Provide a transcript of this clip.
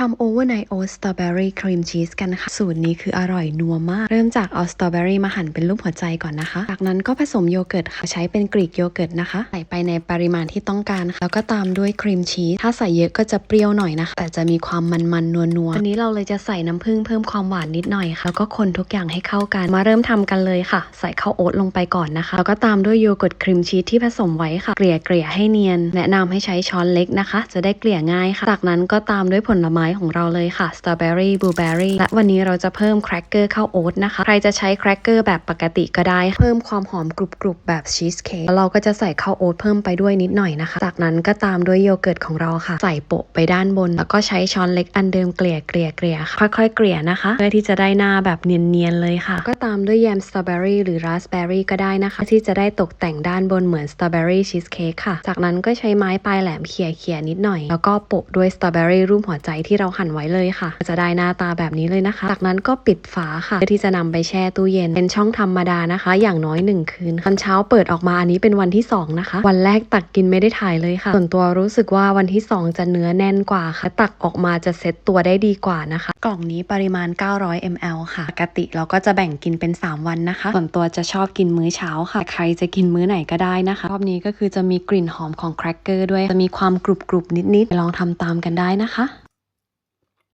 ทำโอเวอร์ไนโอสตรอเบอรี่ครีมชีสกันค่ะ สูตรนี้คืออร่อยนัวมาก เริ่มจากเอาสตรอเบอรี่มาหั่นเป็นรูปหัวใจก่อนนะคะ จากนั้นก็ผสมโยเกิร์ตค่ะใช้เป็นกรีกโยเกิร์ตนะคะ ใส่ไปในปริมาณที่ต้องการค่ะแล้วก็ตามด้วยครีมชีส ถ้าใส่เยอะก็จะเปรี้ยวหน่อยนะคะ แต่จะมีความมันๆนัวๆวันนี้เราเลยจะใส่น้ำผึ้งเพิ่มความหวานนิดหน่อยค่ะ แล้วก็คนทุกอย่างให้เข้ากัน มาเริ่มทำกันเลยค่ะ ใส่ข้าวโอ๊ตลงไปก่อนนะคะ แล้วก็ตามด้วยโยเกิร์ตครีมชีสที่ผสมไว้ค่ะ เกลี่ยเกลี่ยให้เนียน แนะนำให้ใช้ช้อนเล็กนะคะ จะได้เกลี่ยง่ายค่ะ จากนั้นก็ตามด้วยผลไม้ของเราเลยค่ะสตรอเบอรี่บลูเบอรี่และวันนี้เราจะเพิ่มแครกเกอร์ข้าวโอ๊ตนะคะ ใครจะใช้แครกเกอร์แบบปกติก็ได้ เพิ่มความหอมกรุบๆแบบชีสเค้กแล้วเราก็จะใส่ข้าวโอ๊ตเพิ่มไปด้วยนิดหน่อยนะคะ จากนั้นก็ตามด้วยโยเกิร์ตของเราค่ะ ใส่โปะไปด้านบน แล้วก็ใช้ช้อนเล็กอันเดิมเกลี่ยเกลี่ยเกลี่ยค่ะค่อยๆเกลี่ยนะคะ เพื่อที่จะได้หน้าแบบเนียนๆเลยค่ะ ก็ตามด้วยแยมสตรอเบอรี่หรือราสเบอรี่ก็ได้นะคะ ที่จะได้ตกแต่งด้านบนเหมือนสตรอเบอรี่ชีสเค้กค่ะ จากนั้นก็ใช้ไม้ปลายแหลมเขี่ยเขี่ยๆนิดหน่อย แล้วก็โปะด้วยสตรอเบอรี่รูปหัวใจที่เราหั่นไว้เลยค่ะ จะได้หน้าตาแบบนี้เลยนะคะ จากนั้นก็ปิดฝาค่ะเพื่อที่จะนำไปแช่ตู้เย็นเป็นช่องธรรมดานะคะ อย่างน้อย 1 คืนตอนเช้าเปิดออกมาอันนี้เป็นวันที่ 2 นะคะ วันแรกตักกินไม่ได้ถ่ายเลยค่ะ ส่วนตัวรู้สึกว่าวันที่ 2 จะเนื้อแน่นกว่าค่ะ ตักออกมาจะเซ็ตตัวได้ดีกว่านะคะ กล่องนี้ปริมาณ 900 ml ค่ะปกติเราก็จะแบ่งกินเป็น 3 วันนะคะ ส่วนตัวจะชอบกินมื้อเช้าค่ะ ใครจะกินมื้อไหนก็ได้นะคะ รอบนี้ก็คือจะมีกลิ่นหอมของแครกเกอร์ด้วย จะมีความกรุบๆนิดๆลองทำตามกันได้นะคะ